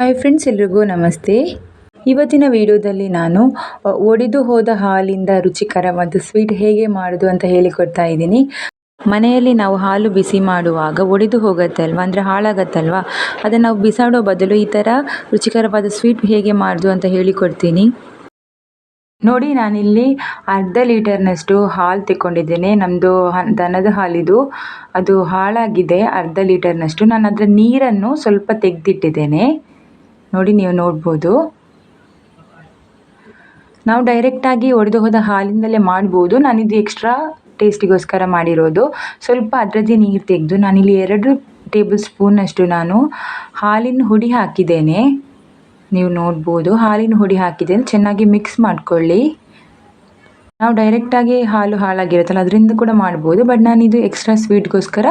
Hi friends ಎಲ್ರಿಗೂ ನಮಸ್ತೆ. ಇವತ್ತಿನ ವಿಡಿಯೋದಲ್ಲಿ ನಾನು ಒಡೆದು ಹೋದ ಹಾಲಿಂದ ರುಚಿಕರವಾದ ಸ್ವೀಟ್ ಹೇಗೆ ಮಾಡೋದು ಅಂತ ಹೇಳಿಕೊಡ್ತಾ ಇದ್ದೀನಿ. ಮನೆಯಲ್ಲಿ ನಾವು ಹಾಲು ಬಿಸಿ ಮಾಡುವಾಗ, ಒಡೆದು ಹೋಗುತ್ತಲ್ವ, ಅಂದರೆ ಹಾಳಾಗತ್ತಲ್ವ, ಅದನ್ನು ನಾವು ಬಿಸಾಡೋ ಬದಲು ಈ ಥರ ರುಚಿಕರವಾದ ಸ್ವೀಟ್ ಹೇಗೆ ಮಾಡೋದು ಅಂತ ಹೇಳಿಕೊಡ್ತೀನಿ. ನೋಡಿ, ನಾನಿಲ್ಲಿ ಅರ್ಧ ಲೀಟರ್ನಷ್ಟು ಹಾಲು ತೆಕ್ಕೊಂಡಿದ್ದೇನೆ. ನಮ್ಮದು ದನದ ಹಾಲಿದು, ಅದು ಹಾಳಾಗಿದೆ. ಅರ್ಧ ಲೀಟರ್ನಷ್ಟು. ನಾನು ಅದರ ನೀರನ್ನು ಸ್ವಲ್ಪ ತೆಗೆದಿಟ್ಟಿದ್ದೇನೆ. ನೋಡಿ ನೀವು ನೋಡ್ಬೋದು. ನಾವು ಡೈರೆಕ್ಟಾಗಿ ಒಡೆದು ಹೋದ ಹಾಲಿಂದಲೇ ಮಾಡ್ಬೋದು. ನಾನಿದು ಎಕ್ಸ್ಟ್ರಾ ಟೇಸ್ಟಿಗೋಸ್ಕರ ಮಾಡಿರೋದು. ಸ್ವಲ್ಪ ಅದರದ್ದೇ ನೀರು ತೆಗೆದು ನಾನಿಲ್ಲಿ ಎರಡು ಟೇಬಲ್ ಸ್ಪೂನಷ್ಟು ನಾನು ಹಾಲಿನ ಹುಡಿ ಹಾಕಿದ್ದೇನೆ. ನೀವು ನೋಡ್ಬೋದು ಹಾಲಿನ ಹುಡಿ ಹಾಕಿದ್ದೇನೆ. ಚೆನ್ನಾಗಿ ಮಿಕ್ಸ್ ಮಾಡ್ಕೊಳ್ಳಿ. ನಾವು ಡೈರೆಕ್ಟಾಗಿ ಹಾಲು ಹಾಳಾಗಿರುತ್ತಲ್ಲ, ಅದರಿಂದ ಕೂಡ ಮಾಡ್ಬೋದು. ಬಟ್ ನಾನು ಇದು ಎಕ್ಸ್ಟ್ರಾ ಸ್ವೀಟ್ಗೋಸ್ಕರ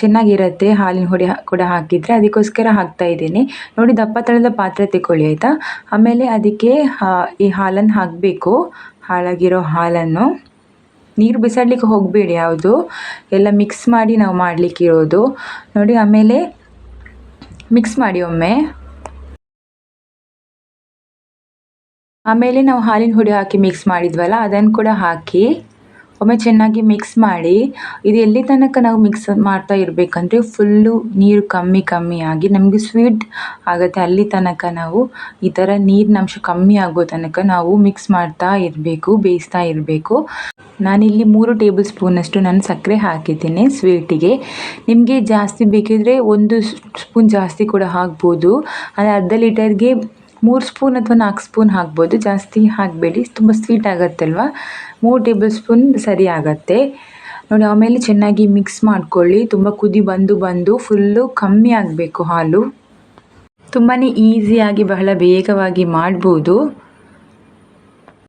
ಚೆನ್ನಾಗಿರುತ್ತೆ ಹಾಲಿನ ಹುಡಿ ಕೂಡ ಹಾಕಿದರೆ. ಅದಕ್ಕೋಸ್ಕರ ಹಾಕ್ತಾ ಇದ್ದೀನಿ. ನೋಡಿ, ದಪ್ಪ ತಳದ ಪಾತ್ರೆ ತೆಕ್ಕೊಳ್ಳಿ, ಆಯಿತಾ? ಆಮೇಲೆ ಅದಕ್ಕೆ ಈ ಹಾಲನ್ನು ಹಾಕಬೇಕು. ಹಾಳಾಗಿರೋ ಹಾಲನ್ನು. ನೀರು ಬಿಸಾಡಲಿಕ್ಕೆ ಹೋಗಬೇಡಿ ಯಾವುದು. ಎಲ್ಲ ಮಿಕ್ಸ್ ಮಾಡಿ ನಾವು ಮಾಡಲಿಕ್ಕಿರೋದು ನೋಡಿ, ಆಮೇಲೆ ಮಿಕ್ಸ್ ಮಾಡಿ ಒಮ್ಮೆ. ಆಮೇಲೆ ನಾವು ಹಾಲಿನ ಹುಡಿ ಹಾಕಿ ಮಿಕ್ಸ್ ಮಾಡಿದ್ವಲ್ಲ, ಅದನ್ನು ಕೂಡ ಹಾಕಿ ಒಮ್ಮೆ ಚೆನ್ನಾಗಿ ಮಿಕ್ಸ್ ಮಾಡಿ, ಇದು ಎಲ್ಲಿ ತನಕ ನಾವು ಮಿಕ್ಸ್ ಮಾಡ್ತಾ ಇರಬೇಕಂದ್ರೆ ಫುಲ್ಲು ನೀರು ಕಮ್ಮಿ ಕಮ್ಮಿ ಆಗಿ, ನಮಗೆ ಸ್ವೀಟ್ ಆಗುತ್ತೆ. ಅಲ್ಲಿ ತನಕ ನಾವು ಈ ಥರ ನೀರಿನಂಶ ಕಮ್ಮಿ ಆಗೋ ತನಕ ನಾವು ಮಿಕ್ಸ್ ಮಾಡ್ತಾ ಇರಬೇಕು, ಬೇಯಿಸ್ತಾ ಇರಬೇಕು. ನಾನಿಲ್ಲಿ ಮೂರು ಟೇಬಲ್ ಸ್ಪೂನಷ್ಟು ನಾನು ಸಕ್ಕರೆ ಹಾಕಿದ್ದೀನಿ ಸ್ವೀಟಿಗೆ ನಿಮಗೆ ಜಾಸ್ತಿ ಬೇಕಿದ್ರೆ ಒಂದು ಸ್ಪೂನ್ ಜಾಸ್ತಿ ಕೂಡ ಹಾಕ್ಬೋದು. ಅಂದರೆ ಅರ್ಧ ಲೀಟರ್ಗೆ ಮೂರು ಸ್ಪೂನ್ ಅಥವಾ ನಾಲ್ಕು ಸ್ಪೂನ್ ಹಾಕ್ಬೋದು. ಜಾಸ್ತಿ ಹಾಕಬೇಡಿ. ತುಂಬ ಸ್ವೀಟ್ ಆಗುತ್ತಲ್ವ? ಮೂರು ಟೇಬಲ್ ಸ್ಪೂನ್ ಸರಿ ಆಗುತ್ತೆ. ನೋಡಿ, ಆಮೇಲೆ ಚೆನ್ನಾಗಿ ಮಿಕ್ಸ್ ಮಾಡ್ಕೊಳ್ಳಿ. ತುಂಬ ಕುದಿ ಬಂದು ಬಂದು ಫುಲ್ಲು ಕಮ್ಮಿ ಆಗಬೇಕು ಹಾಲು. ತುಂಬಾ ಈಸಿಯಾಗಿ ಬಹಳ ಬೇಗವಾಗಿ ಮಾಡ್ಬೋದು.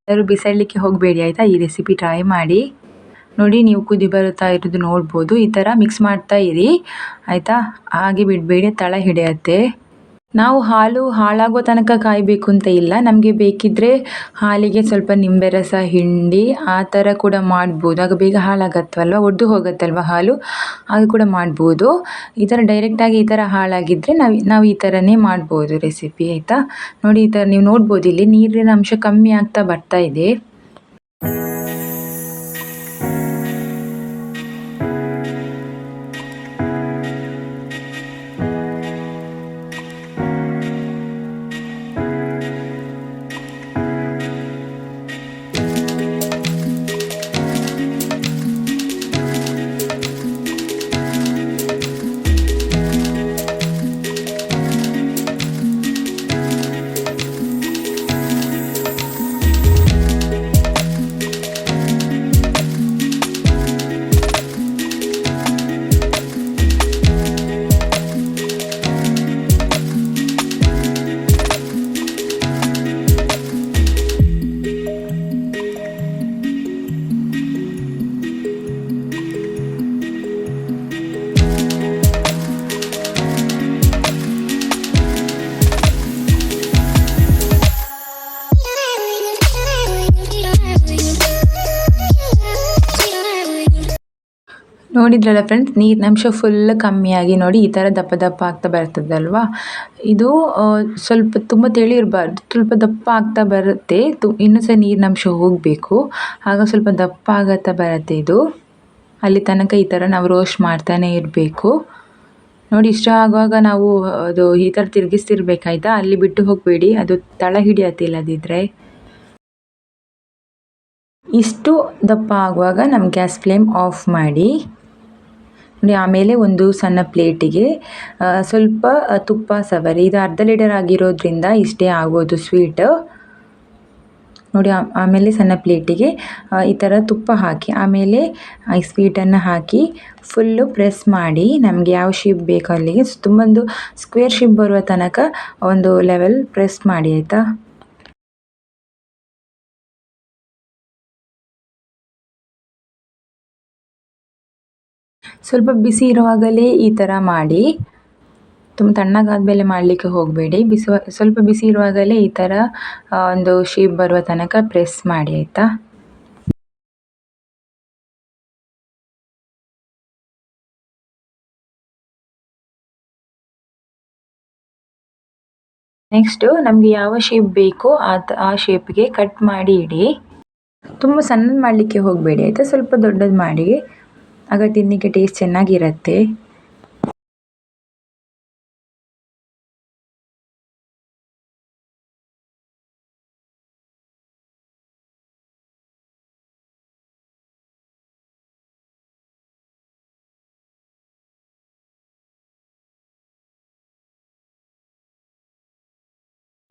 ಎಲ್ಲರೂ ಬಿಸಾಡಲಿಕ್ಕೆ ಹೋಗಬೇಡಿ, ಆಯಿತಾ? ಈ ರೆಸಿಪಿ ಟ್ರೈ ಮಾಡಿ. ನೋಡಿ, ನೀವು ಕುದಿ ಬರುತ್ತಾ ಇರೋದು ನೋಡ್ಬೋದು. ಈ ಥರ ಮಿಕ್ಸ್ ಮಾಡ್ತಾ ಇರಿ. ಆಯಿತಾ? ಹಾಗೆ ಬಿಡಬೇಡಿ. ತಳ ಹಿಡಿಯತ್ತೆ. ನಾವು ಹಾಲು ಹಾಳಾಗೋ ತನಕ ಕಾಯಬೇಕು ಅಂತ ಇಲ್ಲ. ನಮಗೆ ಬೇಕಿದ್ದರೆ ಹಾಲಿಗೆ ಸ್ವಲ್ಪ ನಿಂಬೆ ರಸ, ಹಿಂಡಿ ಆ ಥರ ಕೂಡ ಮಾಡ್ಬೋದು. ಆಗ ಬೇಗ ಹಾಳಾಗತ್ತಲ್ವ? ಒಡೆದು ಹೋಗತ್ತಲ್ವ ಹಾಲು? ಆಗ ಕೂಡ ಮಾಡ್ಬೋದು. ಈ ಥರ ಡೈರೆಕ್ಟಾಗಿ ಈ ಥರ ಹಾಳಾಗಿದ್ದರೆ ನಾವು ನಾವು ಈ ಥರನೇ ಮಾಡ್ಬೋದು ರೆಸಿಪಿ ಆಯಿತಾ? ನೋಡಿ ಈ ಥರ ನೀವು ನೋಡ್ಬೋದು ಇಲ್ಲಿ ನೀರಿನ ಅಂಶ ಕಮ್ಮಿ ಆಗ್ತಾ ಬರ್ತಾ ಇದೆ. ನೋಡಿದ್ರಲ್ಲ ಫ್ರೆಂಡ್ಸ್ ನೀರಿನಂಶ ಫುಲ್ ಕಮ್ಮಿಯಾಗಿ ನೋಡಿ ಈ ಥರ ದಪ್ಪ ದಪ್ಪ ಆಗ್ತಾ ಬರ್ತದಲ್ವಾ ಇದು ಸ್ವಲ್ಪ ತುಂಬ ತಿಳಿ ಇರಬಾರ್ದು ಸ್ವಲ್ಪ ದಪ್ಪ ಆಗ್ತಾ ಬರುತ್ತೆ. ತು, ಇನ್ನೂ ಸಹ ನೀರಿನಂಶ ಹೋಗಬೇಕು. ಆಗ ಸ್ವಲ್ಪ ದಪ್ಪ ಆಗತ್ತಾ ಬರುತ್ತೆ ಇದು. ಅಲ್ಲಿ ತನಕ ಈ ಥರ ನಾವು ರೋಸ್ಟ್ ಮಾಡ್ತಾನೆ ಇರಬೇಕು. ನೋಡಿ, ಇಷ್ಟ ಆಗುವಾಗ ನಾವು, ಅದು, ಈ ಥರ ತಿರುಗಿಸ್ತಿರ್ಬೇಕಾಯ್ತಾ? ಅಲ್ಲಿ ಬಿಟ್ಟು ಹೋಗಬೇಡಿ. ಅದು ತಳ ಹಿಡಿಯತ್ತಿಲ್ಲದಿದ್ದರೆ ಇಷ್ಟು ದಪ್ಪ ಆಗುವಾಗ ನಮ್ಮ ಗ್ಯಾಸ್ ಫ್ಲೇಮ್ ಆಫ್ ಮಾಡಿ. ಆಮೇಲೆ ಒಂದು ಸಣ್ಣ ಪ್ಲೇಟಿಗೆ ಸ್ವಲ್ಪ ತುಪ್ಪ, ಸವರಿ, ಇದು ಅರ್ಧ ಲೀಟರ್ ಆಗಿರೋದ್ರಿಂದ ಇಷ್ಟೇ ಆಗೋದು ಸ್ವೀಟ್. ನೋಡಿ ಆಮೇಲೆ ಸಣ್ಣ ಪ್ಲೇಟಿಗೆ ಈ ಥರ ತುಪ್ಪ ಹಾಕಿ, ಆಮೇಲೆ ಈ ಸ್ವೀಟನ್ನು ಹಾಕಿ ಫುಲ್ಲು ಪ್ರೆಸ್ ಮಾಡಿ, ನಮಗೆ ಯಾವ ಶೇಪ್ ಬೇಕೋ ಅಲ್ಲಿಗೆ ತುಂಬೊಂದು ಸ್ಕ್ವೇರ್ ಶೇಪ್ ಬರುವ ತನಕ ಒಂದು ಲೆವೆಲ್ ಪ್ರೆಸ್ ಮಾಡಿ, ಆಯಿತಾ? ಸ್ವಲ್ಪ ಬಿಸಿ ಇರುವಾಗಲೇ ಈ ಥರ ಮಾಡಿ, ತುಂಬ ತಣ್ಣಗಾದಮೇಲೆ ಮಾಡಲಿಕ್ಕೆ ಹೋಗಬೇಡಿ. ಬಿಸಿ ಸ್ವಲ್ಪ ಬಿಸಿ ಇರುವಾಗಲೇ ಈ ಥರ ಒಂದು ಶೇಪ್ ಬರುವ ತನಕ ಪ್ರೆಸ್ ಮಾಡಿ, ಆಯಿತಾ? ನೆಕ್ಸ್ಟು ನಮಗೆ ಯಾವ ಶೇಪ್ ಬೇಕೋ ಅದು ಆ ಶೇಪ್ಗೆ ಕಟ್ ಮಾಡಿ ಇಡಿ. ತುಂಬ ಸಣ್ಣದು ಮಾಡಲಿಕ್ಕೆ ಹೋಗಬೇಡಿ, ಆಯಿತಾ? ಸ್ವಲ್ಪ ದೊಡ್ಡದು ಮಾಡಿ. ಆಗ ತಿನ್ನಲಿಕ್ಕೆ ಟೇಸ್ಟ್ ಚೆನ್ನಾಗಿರುತ್ತೆ.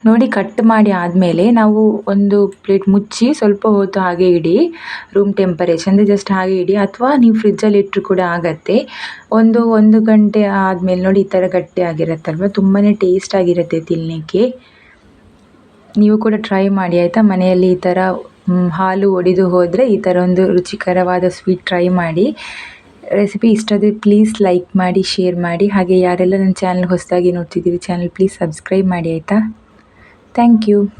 ನೋಡಿ ಕಟ್ ಮಾಡಿ ಆದಮೇಲೆ ನಾವು ಒಂದು ಪ್ಲೇಟ್ ಮುಚ್ಚಿ ಸ್ವಲ್ಪ ಹೊತ್ತು ಹಾಗೆ ಇಡಿ ರೂಮ್ ಟೆಂಪರೇಚರ್ ಅಂದರೆ ಜಸ್ಟ್ ಹಾಗೆ ಇಡಿ, ಅಥವಾ ನೀವು ಫ್ರಿಜ್ಜಲ್ಲಿ ಇಟ್ಟರು ಕೂಡ ಆಗುತ್ತೆ. ಒಂದು ಒಂದು ಗಂಟೆ ಆದಮೇಲೆ ನೋಡಿ ಈ ಥರ ಗಟ್ಟಿ ಆಗಿರುತ್ತಲ್ವ? ತುಂಬಾ ಟೇಸ್ಟ್ ಆಗಿರುತ್ತೆ ತಿನ್ನಲಿಕ್ಕೆ ನೀವು ಕೂಡ ಟ್ರೈ ಮಾಡಿ, ಆಯಿತಾ? ಮನೆಯಲ್ಲಿ ಈ ಥರ ಹಾಲು ಒಡೆದು ಹೋದರೆ ಈ ಥರ ಒಂದು ರುಚಿಕರವಾದ ಸ್ವೀಟ್ ಟ್ರೈ ಮಾಡಿ. ರೆಸಿಪಿ ಇಷ್ಟ ಆದರೆ ಪ್ಲೀಸ್ ಲೈಕ್ ಮಾಡಿ ಶೇರ್ ಮಾಡಿ. ಹಾಗೆ ಯಾರೆಲ್ಲ ನನ್ನ ಚಾನಲ್ ಹೊಸದಾಗಿ ನೋಡ್ತಿದ್ದೀವಿ ಚಾನಲ್ ಪ್ಲೀಸ್ ಸಬ್ಸ್ಕ್ರೈಬ್ ಮಾಡಿ, ಆಯಿತಾ? Thank you.